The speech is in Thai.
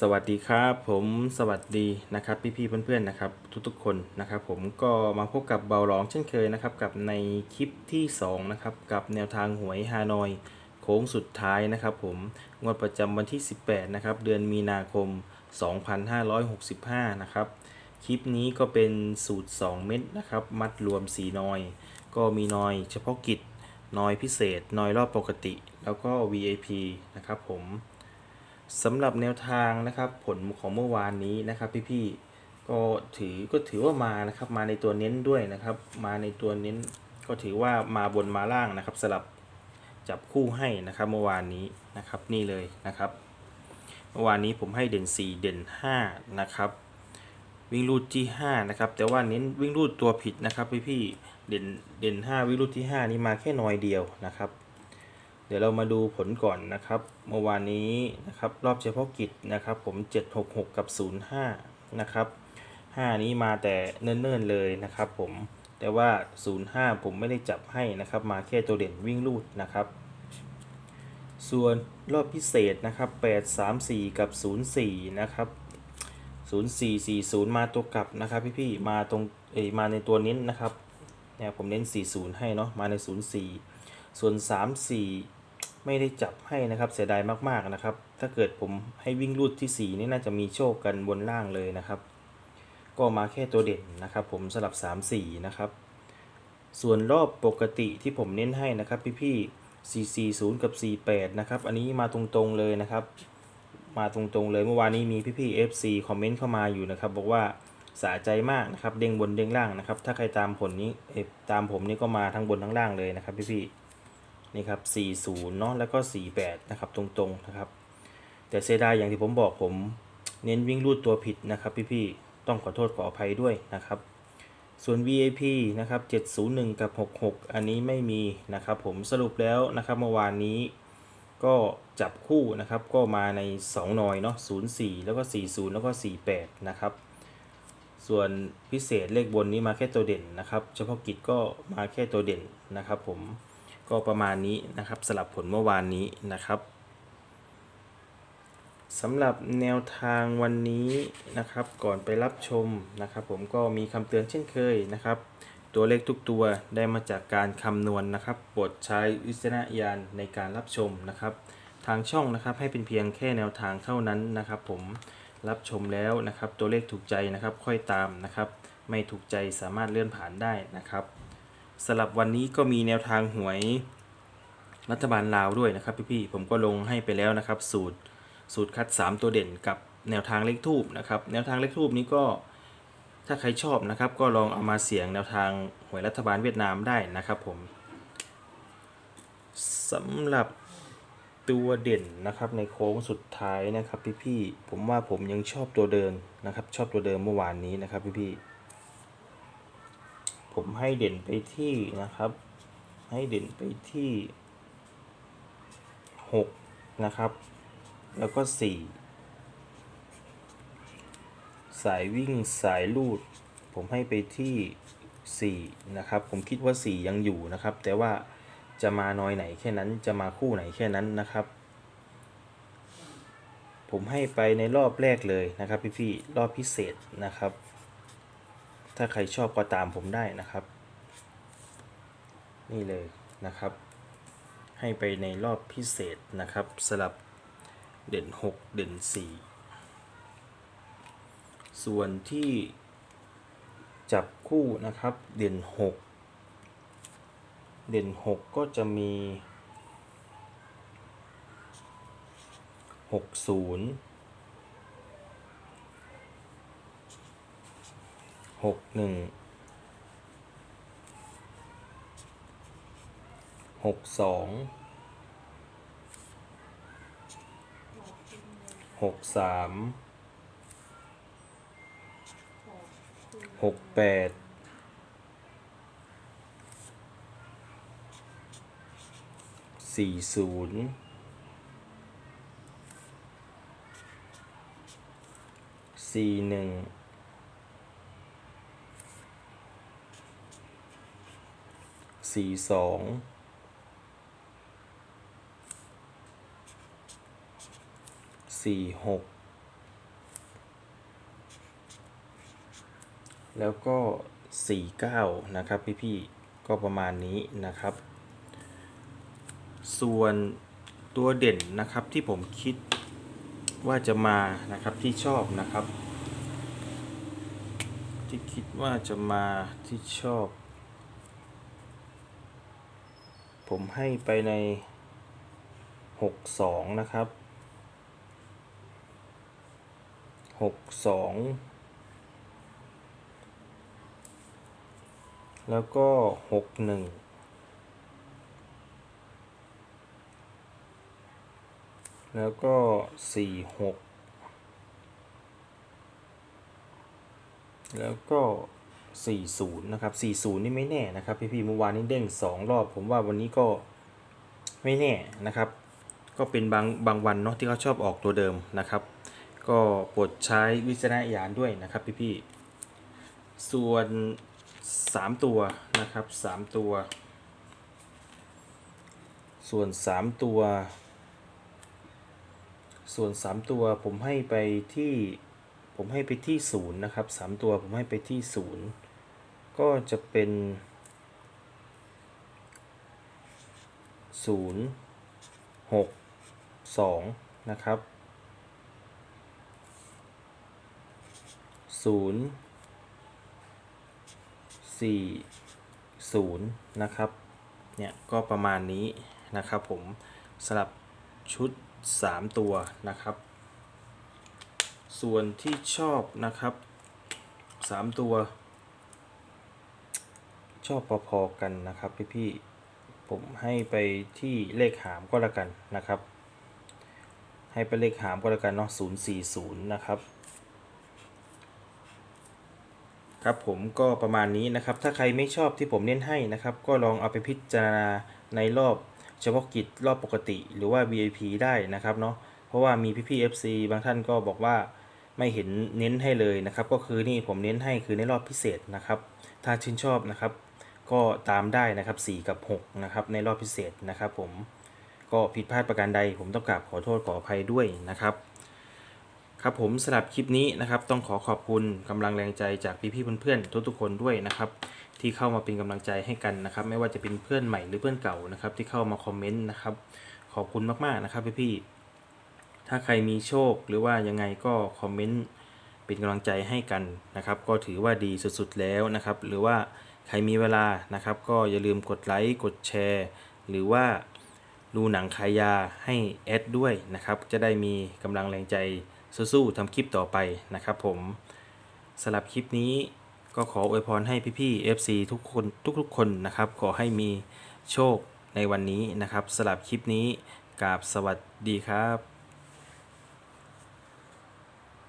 สวัสดีครับผมสวัสดีนะครับพี่ๆเพื่อนๆนะครับทุกๆคนนะครับผมก็มาพบกับเบาหลองเช่นเคยนะครับกับในคลิปที่2นะครับกับแนวทางหวยฮานอยโค้งสุดท้ายนะครับผมงวดประจำวันที่ 18นะครับเดือนมีนาคม 2565นะครับคลิปนี้ก็เป็นสูตร 2 เม็ดนะครับมัดรวม 4นอย ก็มีนอยเฉพาะกิจนอยพิเศษนอยรอบปกติ แล้วก็ VIP นะครับผม สำหรับแนวทางนะครับผลของเมื่อวานนี้นะครับ พี่ๆก็ถือก็ถือว่ามานะครับ มาในตัวเน้นด้วยนะครับ มาในตัวเน้นก็ถือว่ามาบนมาล่างนะครับสลับจับคู่ให้นะครับเมื่อวานนี้นะครับนี่เลยนะครับ เมื่อวานนี้ผมให้เด่น 4 เด่น 5 นะครับ วิ่งรูดที่5นะครับแต่ว่าเน้นวิ่งรูดตัวผิดนะครับพี่ๆเด่นเด่น 5 วิ่งรูดที่ 5 นี่มาแค่น้อยเดียวนะครับ เดี๋ยวเรามาดูผลก่อนนะครับ เมื่อวานนี้นะครับรอบเฉพาะกิจนะครับ ผม 766 กับ 05 นะครับ 5 นี้มาแต่เนิ่นๆเลยนะครับ ผมแต่ว่า 05 ผมไม่ได้จับให้นะครับ มาแค่ตัวเด่นวิ่งลูดนะครับ ส่วนรอบพิเศษนะครับ 834 กับ 04 นะครับ 0440 มาตัวกลับนะครับพี่ๆมาตรงเอมาในตัวเน้นนะครับเนี่ยผมเน้น 40 ให้เนาะมาใน 04 ส่วน 3 4 ไม่ได้จับให้นะครับเสียดายมากๆนะครับ ถ้าเกิดผมให้วิ่งรูดที่ 4 นี่น่าจะมีโชคกันบนล่างเลยนะครับ ก็มาแค่ตัวเด่นนะครับ ผมสลับ 3 4 นะครับ ส่วนรอบปกติที่ผมเน้นให้นะครับ พี่ๆ440 กับ 48 นะครับ อันนี้มาตรงๆเลยนะครับมาตรงๆเลยเมื่อวานนี้มีพี่ๆ FC คอมเมนต์เข้ามาอยู่นะครับ บอกว่าสะใจมากนะครับ เด้งบนเด้งล่างนะครับ ถ้าใครตามผลนี้ตามผมนี่ก็มาทั้งบนทั้งล่างเลยนะครับพี่ๆ นี่ครับ 40 เนาะแล้วก็ 48 นะครับ ตรงๆ นะครับ แต่เสียดายอย่างที่ผมบอกผมเน้นวิ่งรูดตัวผิดนะครับ พี่ๆ ต้องขอโทษขออภัยด้วยนะครับ ส่วน VIP นะครับ 701 กับ 66 อันนี้ไม่มีนะครับ ผมสรุปแล้วนะครับเมื่อวานนี้ก็จับคู่นะครับก็มาใน 2 หน่อยเนาะ04 แล้วก็ 40 แล้วก็ 48 นะครับ ส่วนพิเศษเลขบนนี้มาแค่ตัวเด่นนะครับ เฉพาะกิจก็มาแค่ตัวเด่นนะครับผม ก็ประมาณนี้นะครับสลับผลเมื่อวานนี้นะครับสำหรับแนวทางวันนี้นะครับก่อนไปรับชมนะครับ ผมก็มีคำเตือนเช่นเคยนะครับ ตัวเลขทุกตัวได้มาจากการคำนวณนะครับโปรดใช้วิจารณญาณในการรับชมนะครับ ทางช่องนะครับให้เป็นเพียงแค่แนวทางเท่านั้นนะครับ ผมรับชมแล้วนะครับ ตัวเลขถูกใจนะครับค่อยตามนะครับ ไม่ถูกใจสามารถเลื่อนผ่านได้นะครับ สำหรับวันนี้ก็มีแนวทางหวยรัฐบาลลาวด้วยนะครับพี่ๆผมก็ลงให้ไปแล้วนะครับ สูตรสูตรคัด 3 ตัวเด่นกับแนวทางเลขทูบนะครับแนวทางเลขทูบนี้ก็ถ้าใครชอบนะครับ ก็ลองเอามาเสี่ยงแนวทางหวยรัฐบาลเวียดนามได้นะครับผมสำหรับตัวเด่นนะครับในโค้งสุดท้ายนะครับพี่ๆผมว่าผมยังชอบตัวเดิมนะครับ ชอบตัวเดิมเมื่อวานนี้นะครับพี่ๆ ผมให้เด่นไปที่นะครับ ให้เด่นไปที่ 6 นะครับ แล้วก็ 4 สายวิ่งสายลูด ผมให้ไปที่ 4 นะครับ ผมคิดว่า 4 ยังอยู่นะครับ แต่ว่าจะมาน้อยไหนแค่นั้นจะมาคู่ไหนแค่นั้นนะครับผมให้ไปในรอบแรกเลยนะครับพี่ๆรอบพิเศษนะครับ ถ้าใครชอบก็ตามผมได้นะครับ นี่เลยนะครับ ให้ไปในรอบพิเศษนะครับสลับเด่น 6 เด่น 4 ส่วนที่จับคู่นะครับเด่น 6 เด่น 6 ก็จะมี 60 61 62หกสามหกแปดสี่ศูนย์สี่หนึ่ง สี่สองสี่หกแล้วก็สี่เก้านะครับ พี่พี่ก็ประมาณนี้นะครับ ส่วนตัวเด่นนะครับที่ผมคิดว่าจะมานะครับที่ชอบนะครับ ที่คิดว่าจะมาที่ชอบ ผมให้ไปใน 62 นะครับ 62 แล้วก็ 61แล้วก็46แล้วก็ 40 นะครับ 40 นี่ไม่แน่นะครับพี่ๆเมื่อวานนี้เด้ง 2 รอบ ผมว่าวันนี้ก็ไม่แน่นะครับ ก็เป็นบางบางวันเนาะที่เขาชอบออกตัวเดิมนะครับ ก็โปรดใช้วิจารณญาณด้วยนะครับพี่ๆส่วน 3 ตัวนะครับ 3 ตัว ส่วน 3 ตัว ส่วน 3 ตัวผมให้ไปที่ผมให้ไปที่ศูนย์นะครับสามตัวผมให้ไปที่ศูนย์ ก็จะเป็นศูนย์หกสองนะครับศูนย์สี่ศูนย์นะครับ เนี่ย ก็ประมาณนี้นะครับผมสลับชุด 3 ตัวนะครับ ส่วนที่ชอบนะครับ 3 ตัว ชอบพอๆกันนะครับพี่ๆผมให้ไปที่เลขหามก็แล้วกันนะครับ ให้ไปเลขหามก็แล้วกันเนาะ040นะครับครับผมก็ประมาณนี้นะครับ ถ้าใครไม่ชอบที่ผมเน้นให้นะครับ ก็ลองเอาไปพิจารณาในรอบเฉพาะกิจรอบปกติหรือว่า VIP ได้นะครับเนาะเพราะว่ามีพี่ๆ FC บางท่านก็บอกว่าไม่เห็นเน้นให้เลยนะครับ ก็คือนี่ผมเน้นให้คือในรอบพิเศษนะครับ ถ้าชื่นชอบนะครับ ก็ตามได้นะครับ 4 กับ 6 นะครับ ในรอบพิเศษนะครับผมก็ผิดพลาดประการใดผมต้องกราบขอโทษขออภัยด้วยนะครับ ครับผมสำหรับคลิปนี้นะครับ ต้องขอขอบคุณกำลังแรงใจจากพี่ๆเพื่อนๆทุกๆคนด้วยนะครับ ที่เข้ามาเป็นกำลังใจให้กันนะครับ ไม่ว่าจะเป็นเพื่อนใหม่หรือเพื่อนเก่านะครับ ที่เข้ามาคอมเมนต์นะครับ ขอบคุณมากๆนะครับพี่ๆถ้าใครมีโชคหรือว่ายังไงก็คอมเมนต์เป็นกำลังใจให้กันนะครับ ก็ถือว่าดีสุดๆแล้วนะครับ หรือว่า ใครมีเวลานะครับ ก็อย่าลืมกดไลค์กดแชร์ หรือว่าดูหนังขายยาให้แอดด้วยนะครับ จะได้มีกำลังแรงใจสู้ๆทำคลิปต่อไปนะครับผมสำหรับคลิปนี้ก็ขออวยพรให้พี่ๆ FC ทุกคนทุกๆคนนะครับ ขอให้มีโชคในวันนี้นะครับสำหรับคลิปนี้กราบสวัสดีครับ